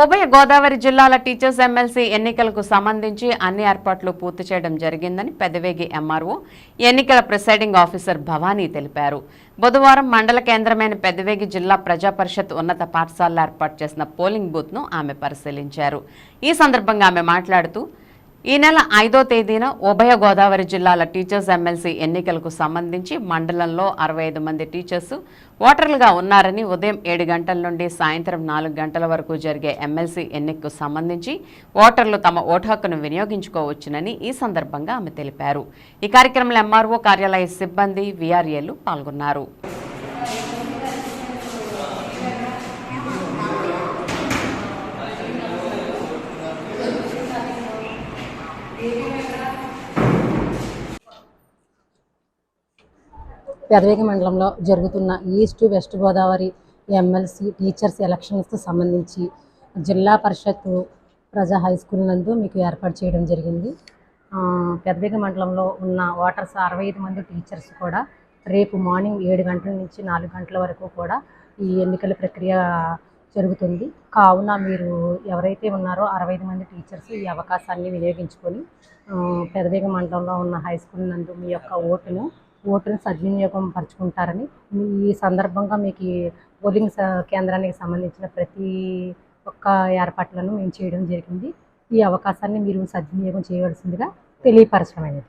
ఉభయ గోదావరి జిల్లాల teachers MLC ఎన్నికలకు సంబంధించి అన్ని ఏర్పాట్లు పూర్తి చేయడం జరిగిందని పెదవేగి ఎంఆర్ఓ ఎన్నికల ప్రిసైడింగ్ ఆఫీసర్ భవానీ తెలిపారు. బుధవారం మండల కేంద్రమైన పెదవేగి జిల్లా ప్రజా పరిషత్ ఉన్నత పాఠశాలలో ఏర్పాటు చేసిన పోలింగ్ బూత్ను ఆమె పరిశీలించారు. ఈ సందర్భంగా ఆమె మాట్లాడుతూ ఈ నెల ఐదో తేదీన ఉభయ గోదావరి జిల్లాల టీచర్స్ ఎమ్మెల్సీ ఎన్నికలకు సంబంధించి మండలంలో అరవై ఐదు మంది టీచర్స్ ఓటర్లుగా ఉన్నారని ఉదయం ఏడు గంటల నుండి సాయంత్రం నాలుగు గంటల వరకు జరిగే ఎమ్మెల్సీ ఎన్నికకు సంబంధించి ఓటర్లు తమ ఓటు హక్కును వినియోగించుకోవచ్చునని ఈ సందర్భంగా ఆమె తెలిపారు. ఈ కార్యక్రమంలో ఎంఆర్ఓ కార్యాలయ సిబ్బంది వీఆర్ఏలు పాల్గొన్నారు. పెదవేగి మండలంలో జరుగుతున్న east west Godavari MLC teachers ఎలక్షన్స్కు సంబంధించి జిల్లా పరిషత్ ప్రజా హై స్కూల్ నందు మీకు ఏర్పాటు చేయడం జరిగింది. ఆ, పెదవేగి మండలంలో ఉన్న ఓటర్స్ అరవై ఐదు మంది టీచర్స్ కూడా రేపు మార్నింగ్ ఏడు గంటల నుంచి నాలుగు గంటల వరకు కూడా ఈ ఎన్నికల ప్రక్రియ జరుగుతుంది. కావున మీరు ఎవరైతే ఉన్నారో అరవై ఐదు మంది టీచర్స్ ఈ అవకాశాన్ని వినియోగించుకొని పెదవేగ మండలంలో ఉన్న హై స్కూల్ నందు మీ యొక్క ఓటును ఓటును సద్వినియోగం పరుచుకుంటారని మీ ఈ సందర్భంగా మీకు ఈ పోలింగ్ కేంద్రానికి సంబంధించిన ప్రతి ఒక్క ఏర్పాట్లను మేము చేయడం జరిగింది. ఈ అవకాశాన్ని మీరు సద్వినియోగం చేయవలసిందిగా తెలియపరచడమైనది.